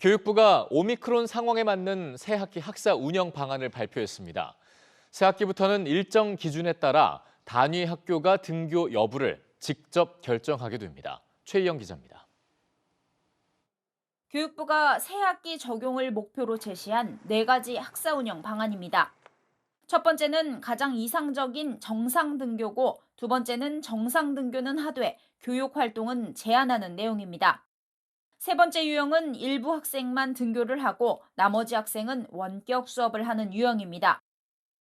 교육부가 오미크론 상황에 맞는 새 학기 학사 운영 방안을 발표했습니다. 새 학기부터는 일정 기준에 따라 단위 학교가 등교 여부를 직접 결정하게 됩니다. 최희영 기자입니다. 교육부가 새 학기 적용을 목표로 제시한 네 가지 학사 운영 방안입니다. 첫 번째는 가장 이상적인 정상 등교고 두 번째는 정상 등교는 하되 교육 활동은 제한하는 내용입니다. 세 번째 유형은 일부 학생만 등교를 하고 나머지 학생은 원격 수업을 하는 유형입니다.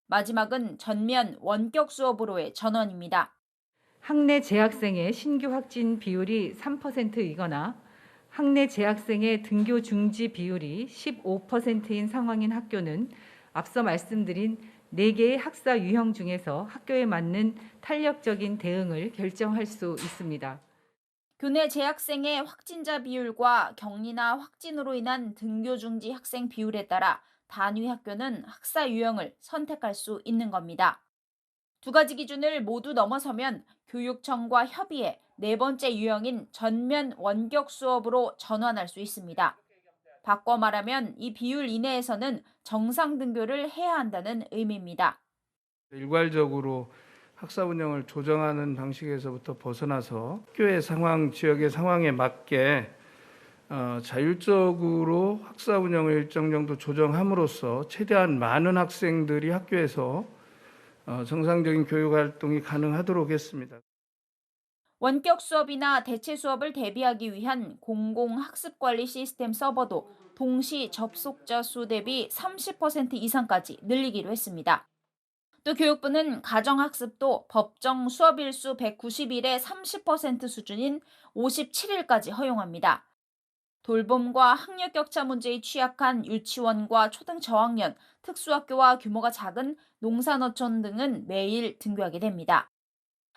마지막은 전면 원격 수업으로의 전원입니다. 학내 재학생의 신규 확진 비율이 3%이거나 학내 재학생의 등교 중지 비율이 15%인 상황인 학교는 앞서 말씀드린 4개의 학사 유형 중에서 학교에 맞는 탄력적인 대응을 결정할 수 있습니다. 교내 재학생의 확진자 비율과 격리나 확진으로 인한 등교 중지 학생 비율에 따라 단위 학교는 학사 유형을 선택할 수 있는 겁니다. 두 가지 기준을 모두 넘어서면 교육청과 협의해 네 번째 유형인 전면 원격 수업으로 전환할 수 있습니다. 바꿔 말하면 이 비율 이내에서는 정상 등교를 해야 한다는 의미입니다. 일괄적으로 학사 운영을 조정하는 방식에서부터 벗어나서 학교의 상황, 지역의 상황에 맞게 어, 자율적으로 학사 운영을 일정 정도 조정함으로써 최대한 많은 학생들이 학교에서 어, 정상적인 교육 활동이 가능하도록 했습니다. 원격 수업이나 대체 수업을 대비하기 위한 공공 학습 관리 시스템 서버도 동시 접속자 수 대비 30% 이상까지 늘리기로 했습니다. 또 교육부는 가정학습도 법정 수업 일수 190일의 30% 수준인 57일까지 허용합니다. 돌봄과 학력 격차 문제에 취약한 유치원과 초등 저학년, 특수학교와 규모가 작은 농산어촌 등은 매일 등교하게 됩니다.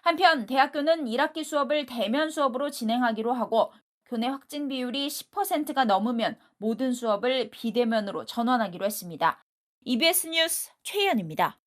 한편 대학교는 1학기 수업을 대면 수업으로 진행하기로 하고 교내 확진 비율이 10%가 넘으면 모든 수업을 비대면으로 전환하기로 했습니다. EBS 뉴스 최희연입니다.